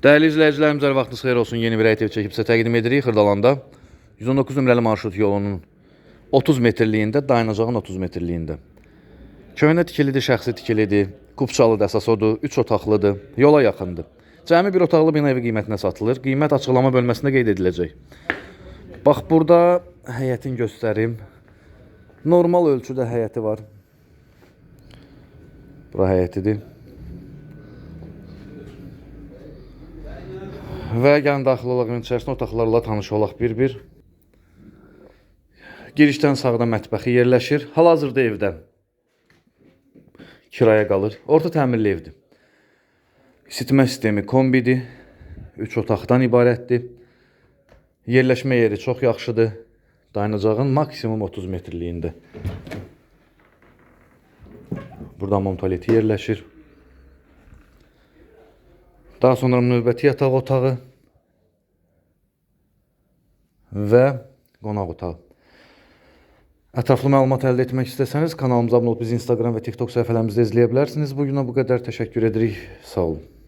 Dəyərli izləyicilərimiz, hər vaxtınız xeyir olsun. Yeni bir ev çəkib sizə təqdim edirik Xırdalanda. 119 nömrəli marşrut yolunun 30 metrliyində, dayanacağın 30 metrliyində. Köhnə tikilidir, şəxsi tikilidir, kupçalıdır, əsas odur, 3 otaqlıdır, yola yaxındır. Cəmi bir otaqlı bina evi qiymətinə satılır. Qiymət açıqlama bölməsində qeyd ediləcək. Bax burada həyətin göstərim. Normal ölçüdə həyəti var. Bura həyətidir. Və gəlin daxil olaq evin içərisinə otaqlarla tanış olaq bir-bir. Girişdən sağda mətbəxi yerləşir. Hal-hazırda evdə kiraya qalır. Orta təmirli evdir. İsitmə sistemi kombidir. 3 otaqdan ibarətdir. Yerləşmə yeri çox yaxşıdır. Dayanacağın maksimum 30 metrliyində. Burada hamam tualeti yerləşir. Daha sonra növbəti yataq otağı və qonaq otağı. Ətraflı məlumat əldə etmək istəsəniz kanalımıza abunə olub bizi Instagram və TikTok səhifələrimizdə izləyə bilərsiniz. Bu günə bu qədər təşəkkür edirik. Sağ olun.